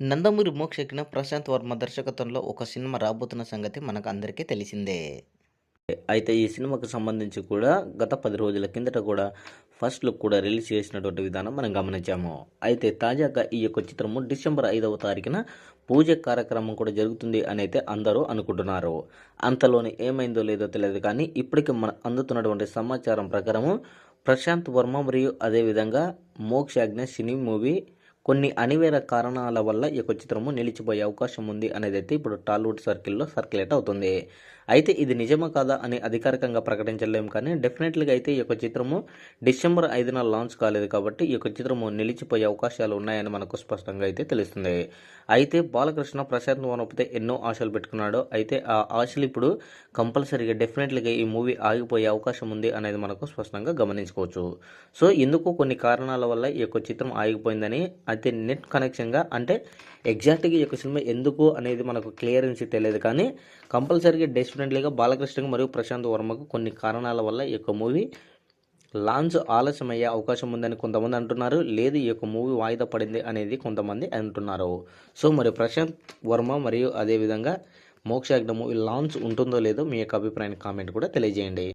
నందమూరి మోక్షజ్ఞ ప్రశాంత్ వర్మ దర్శకత్వంలో ఒక సినిమా రాబోతున్న సంగతి మనకు అందరికీ తెలిసిందే. అయితే ఈ సినిమాకు సంబంధించి కూడా గత పది రోజుల కిందట కూడా ఫస్ట్ లుక్ కూడా రిలీజ్ చేసినటువంటి విధానం మనం గమనించాము. అయితే తాజాగా ఈ యొక్క చిత్రము డిసెంబర్ ఐదవ తారీఖున పూజ కార్యక్రమం కూడా జరుగుతుంది అని అయితే అందరూ అనుకుంటున్నారు. అంతలోనే ఏమైందో లేదో తెలియదు కానీ ఇప్పటికి మన అందుతున్నటువంటి సమాచారం ప్రకారము ప్రశాంత్ వర్మ మరియు అదేవిధంగా మోక్షాజ్ఞ సినీ మూవీ కొన్ని అనివేర కారణాల వల్ల ఈ యొక్క చిత్రము నిలిచిపోయే అవకాశం ఉంది అనేది అయితే ఇప్పుడు టాలీవుడ్ సర్కిల్లో సర్క్యులేట్ అవుతుంది. అయితే ఇది నిజమా కాదా అని అధికారికంగా ప్రకటించలేము కానీ డెఫినెట్లీగా అయితే ఈ యొక్క చిత్రము డిసెంబర్ ఐదున లాంచ్ కాలేదు కాబట్టి ఈ యొక్క చిత్రము నిలిచిపోయే అవకాశాలు ఉన్నాయని మనకు స్పష్టంగా అయితే తెలుస్తుంది. అయితే బాలకృష్ణ ప్రశాంత్ వనపతే ఎన్నో ఆశలు పెట్టుకున్నాడు అయితే ఆ ఆశలు ఇప్పుడు కంపల్సరీగా డెఫినెట్లీగా ఈ మూవీ ఆగిపోయే అవకాశం ఉంది అనేది మనకు స్పష్టంగా గమనించుకోవచ్చు. సో ఎందుకు కొన్ని కారణాల వల్ల ఈ యొక్క చిత్రం ఆగిపోయిందని అయితే నెట్ కనెక్షన్గా అంటే ఎగ్జాక్ట్గా ఈ యొక్క సినిమా ఎందుకు అనేది మనకు క్లియరెన్స్ తెలియదు. కానీ కంపల్సరీగా డెఫినెట్లీగా బాలకృష్ణ మరియు ప్రశాంత్ వర్మకు కొన్ని కారణాల వల్ల ఈ యొక్క మూవీ లాంచ్ ఆలస్యమయ్యే అవకాశం ఉందని కొంతమంది అంటున్నారు. లేదు ఈ యొక్క మూవీ వాయిదా పడింది అనేది కొంతమంది అంటున్నారు. సో మరి ప్రశాంత్ వర్మ మరియు అదేవిధంగా మోక్షాగ్న మూవీ లాంచ్ ఉంటుందో లేదో మీ యొక్క అభిప్రాయాన్ని కామెంట్ కూడా తెలియజేయండి.